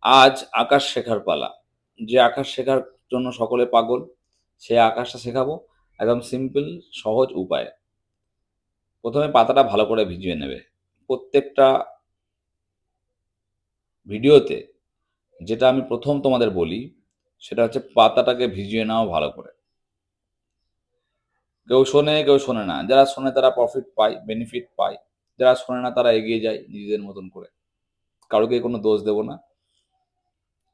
আজ আকাশ শেখার পালা। যে আকাশ শেখার জন্য সকলে পাগল, সে আকাশটা শেখাবো একদম সিম্পল সহজ উপায়। প্রথমে পাতাটা ভালো করে ভিজিয়ে নেবে। প্রত্যেকটা ভিডিওতে যেটা আমি প্রথম তোমাদের বলি, সেটা হচ্ছে পাতাটাকে ভিজিয়ে নাও ভালো করে। কেউ শোনে কেউ শোনে না। যারা শোনে তারা প্রফিট পায় বেনিফিট পায়। যারা শোনে না তারা এগিয়ে যায় নিজেদের মতন করে। কারোকে কোনো দোষ দেবো না।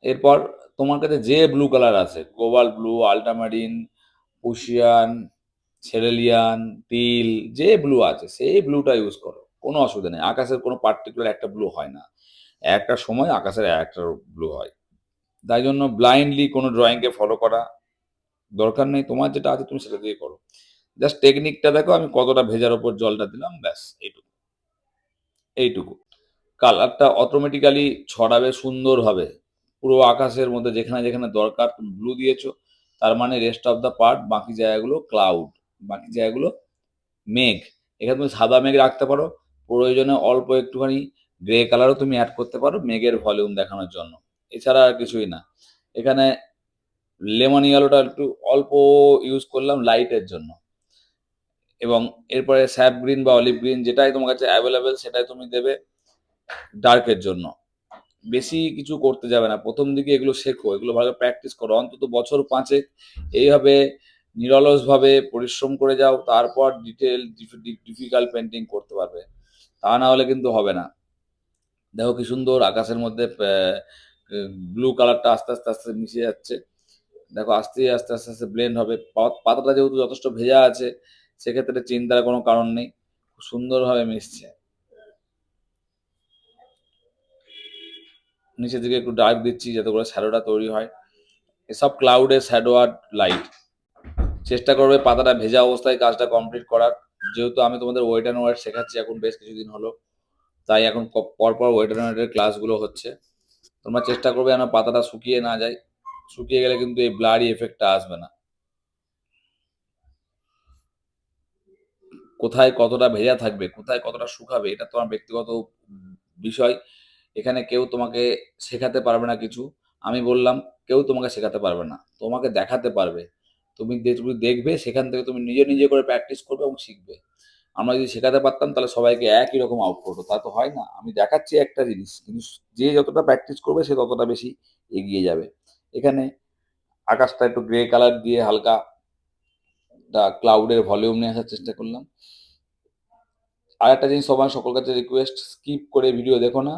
এরপর তোমার কাছে যে ব্লু কালার আছে কোবাল ব্লু আল্ট্রামারিন পুশিয়ান সেরেলিয়ান তিল যে ব্লু আছে, সেই ব্লুটা ইউজ করো, কোনো অসুবিধা নেই। আকাশের কোনো পার্টিকুলার একটা ব্লু হয় না। একটা সময় আকাশের একটা ব্লু হয়। তাই জন্য ব্লাইন্ডলি কোনো ড্রয়িংকে ফলো করা দরকার নেই। তোমার যেটা আছে তুমি সেটা দিয়ে করো। জাস্ট টেকনিকটা দেখো, আমি কতটা ভেজার ওপর জলটা দিলাম, ব্যাস, এইটুকু। এইটুকু। কালারটা অটোমেটিক্যালি ছড়াবে সুন্দরভাবে পুরো আকাশের মধ্যে যেখানে যেখানে দরকার তুমি ব্লু দিয়েছ, তার মানে রেস্ট অফ দ্য পার্ট বাকি জায়গাগুলো ক্লাউড বাকি জায়গাগুলো মেঘ। এখানে তুমি সাদা মেঘ রাখতে পারো, প্রয়োজনে অল্প একটুখানি গ্রে কালারও তুমি অ্যাড করতে পারো মেঘের ভলিউম দেখানোর জন্য। এছাড়া আর কিছুই না। এখানে লেমন ইয়েলোটা একটু অল্প ইউজ করলাম লাইটের জন্য। এবং এরপরে স্যাপ গ্রিন বা অলিভ গ্রিন যেটাই তোমার কাছে অ্যাভেলেবেল সেটাই তুমি দেবে ডার্কের জন্য। বেশি কিছু করতে যাবে না। প্রথম দিকে এগুলো শেখো, এগুলো ভালো প্র্যাকটিস করো। অন্তত বছর পাঁচেক এইভাবে নিরলসভাবে পরিশ্রম করে যাও, তারপর ডিটেল ডিফিকাল্ট পেন্টিং করতে পারবে। তা না হলে কিন্তু হবে না। দেখো কি সুন্দর আকাশের মধ্যে ব্লু কালারটা আস্তে আস্তে আস্তে মিশে যাচ্ছে। দেখো আস্তে আস্তে আস্তে আস্তে ব্লেন্ড হবে। পাতাটা যেহেতু যথেষ্ট ভেজা আছে, সেক্ষেত্রে চিন্তার কোনো কারণ নেই। খুব সুন্দরভাবে মিশছে। নিচের দিকে একটু ডার্ক দিচ্ছি যাতে করে শ্যাডোটা তৈরি হয়। এসব ক্লাউডের শ্যাডো আর লাইট চেষ্টা করবে পাতাটা ভেজা অবস্থায় কাজটা কমপ্লিট করার। যেহেতু আমি তোমাদের ওয়েট অ্যান্ড ওয়েট শেখাচ্ছি, এখন বেশ কিছুদিন হলো। তাই এখন পরপর ওয়েট অ্যান্ড ওয়েটের ক্লাসগুলো হচ্ছে। তোমরা চেষ্টা করবে যেন পাতাটা শুকিয়ে না যায়। শুকিয়ে গেলে কিন্তু এই ব্লারি এফেক্টটা আসবে না। কোথায় কতটা ভেজা থাকবে, কোথায় কতটা শুকাবে, এটা তোমার ব্যক্তিগত বিষয়। এখানে কেউ তোমাকে শেখাতে পারবে না কিছু। আমি বললাম, কেউ তোমাকে শেখাতে পারবে না। তোমাকে দেখাতে পারবে। তুমি দেখবে, সেখান থেকে তুমি নিজে নিজে করে প্র্যাকটিস করবে এবং শিখবে। আমরা যদি শেখাতে পারতাম, তাহলে সবাইকে একই রকম আউটপুট তা তো হয় না। আমি দেখাচ্ছি একটা জিনিস, কিন্তু যে যতটা প্র্যাকটিস করবে, সে ততটা বেশি এগিয়ে যাবে। এখানে আকাশটা একটু গ্রে কালার দিয়ে হালকা ক্লাউডের ভলিউম নিয়ে আসার চেষ্টা করলাম। আর একটা জিনিস সবার সকল কাছে রিকোয়েস্ট স্কিপ করে ভিডিও দেখো না।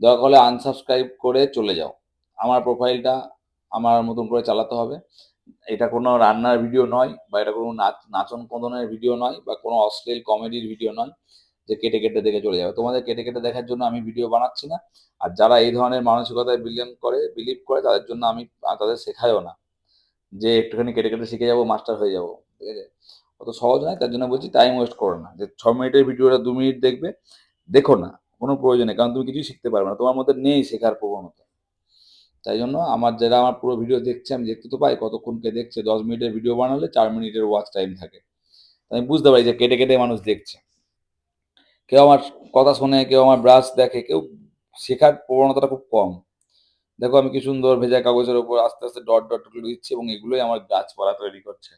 দরকার হলে আনসাবস্ক্রাইব করে চলে যাও। আমার প্রোফাইলটা আমার মতন করে চালাতে হবে। এটা কোনো রান্নার ভিডিও নয় বা এটা কোনো নাচ, নাচন কন্দনের ভিডিও নয় বা কোনো অশ্লীল কমেডির ভিডিও নয় যে কেটে কেটে দেখে চলে যাবে। তোমাদের কেটে কেটে দেখার জন্য আমি ভিডিও বানাচ্ছি না। আর যারা এই ধরনের মানসিকতায় বিলিয়ন করে বিলিভ করে, তাদের জন্য আমি তাদের শেখায়ও না। যে একটুখানি কেটে কেটে শিখে যাব মাস্টার হয়ে যাব। ঠিক আছে? অত সহজ নয়, তার জন্য বলছি টাইম ওয়েস্ট করো না। যে ছ মিনিটের ভিডিওটা দু মিনিট দেখবে, দেখো না। কোনো প্রয়োজন, কারণ তুমি কিছুই শিখতে পারবে না। তোমার মধ্যে নেই শেখার প্রবণতা। তাই জন্য আমার যারা আমার পুরো ভিডিও দেখছে, আমি দেখতে তো পাই কতক্ষণ কে দেখছে, দশ মিনিটের ভিডিও বানালে চার মিনিটের ওয়াচ টাইম থাকে। আমি বুঝতে পারি যে কেটে কেটে মানুষ দেখছে। কেউ আমার কথা শোনে, কেউ আমার ব্রাশ দেখে, কেউ শেখার প্রবণতাটা খুব কম। দেখো আমি কি সুন্দর ভেজা কাগজের উপর আস্তে আস্তে ডট ডট তুলে দিচ্ছি এবং এগুলোই আমার গাছপালা তৈরি করছে।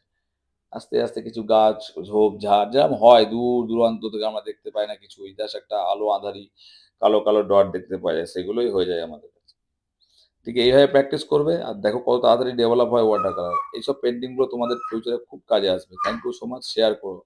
আস্তে আস্তে কিছু গাছ, ঝোপ, ঝাড় যেরকম হয়, দূর দূরান্ত থেকে আমরা দেখতে পাই না কিছু ইতিহাস একটা আলো আঁধারি, কালো কালো ডট দেখতে পাই, সেগুলোই হয়ে যায় আমাদের কাছে। ঠিক এইভাবে প্র্যাকটিস করবে, আর দেখো কত তাড়াতাড়ি ডেভেলপ হয় ওয়াটার কালার এইসব পেন্টিংগুলো তোমাদের ফিউচারে খুব কাজে আসবে। Thank you so much share করো।